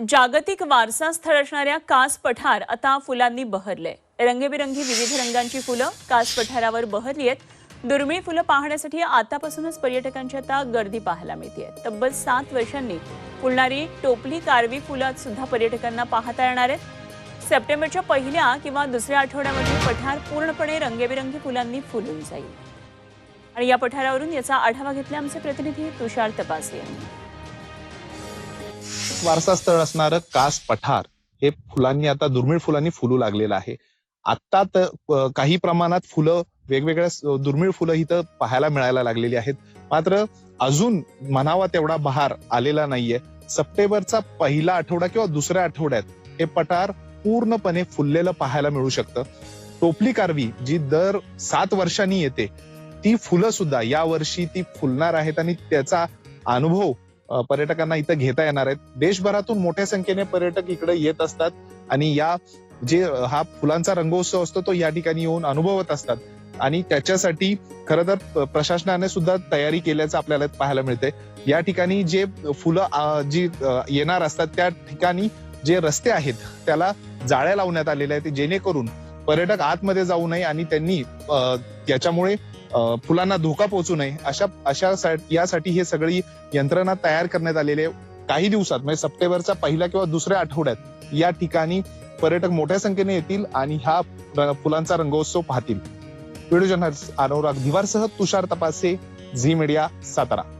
जागतिक वारसा स्थळ असणाऱ्या कास पठार आता फुलांनी बहरले. रंगीबेरंगी विविध रंगांची फुलं कास पठारावर बहरली आहेत. दुर्मिळ फुलं पाहण्यासाठी आतापासूनच पर्यटकांची आता गर्दी पाहायला मिळते तब्बल सात वर्षांनी फुलणारी टोपली कारवी फुलं सुद्धा पर्यटकांना पाहता येणार आहेत. सप्टेंबरच्या पहिल्या किंवा दुसऱ्या आठवड्यामध्ये पठार पूर्णपणे रंगीबेरंगी फुलांनी फुलून जाईल. आणि या पठारावरून याचा आढावा घेतला आमचे प्रतिनिधी तुषार तपासे. यांनी वारसा स्थळ असणारं कास पठार हे फुलांनी आता दुर्मिळ फुलांनी फुलू लागलेलं आहे. आता तर काही प्रमाणात फुलं वेगवेगळ्या दुर्मिळ फुलं इथं पाहायला मिळायला लागलेली आहेत. मात्र अजून म्हणावा तेवढा बहार आलेला नाहीये. सप्टेंबरचा पहिला आठवडा किंवा दुसऱ्या आठवड्यात हे पठार पूर्णपणे फुललेलं पाहायला मिळू शकतं. टोपली कारवी जी दर सात वर्षांनी येते ती फुलं सुद्धा या वर्षी ती फुलणार आहेत आणि त्याचा अनुभव पर्यटकांना इथं घेता येणार आहेत. देशभरातून मोठ्या संख्येने पर्यटक इकडे येत असतात आणि या जे हा फुलांचा रंगोत्सव असतो तो या ठिकाणी येऊन अनुभवत असतात. आणि त्याच्यासाठी खर तर प्रशासनाने सुद्धा तयारी केल्याचं आपल्याला पाहायला मिळते या ठिकाणी जे फुलं जी येणार असतात त्या ठिकाणी जे रस्ते आहेत त्याला जाळ्या लावण्यात आलेल्या आहेत जेणेकरून पर्यटक आतमध्ये जाऊ नये आणि त्यांनी त्याच्यामुळे याच्यामुळे फुलांना धोका पोहोचू नये. अशा अशा सा- यासाठी हे सगळी यंत्रणा तयार करण्यात आलेली आहे. काही दिवसात म्हणजे सप्टेंबरचा पहिल्या किंवा दुसऱ्या आठवड्यात या ठिकाणी पर्यटक मोठ्या संख्येने येतील आणि हा फुलांचा रंगोत्सव पाहतील. व्हिडिओ जर्नलिस्ट अनुराग दिवारसह तुषार तपासे झी मीडिया सातारा.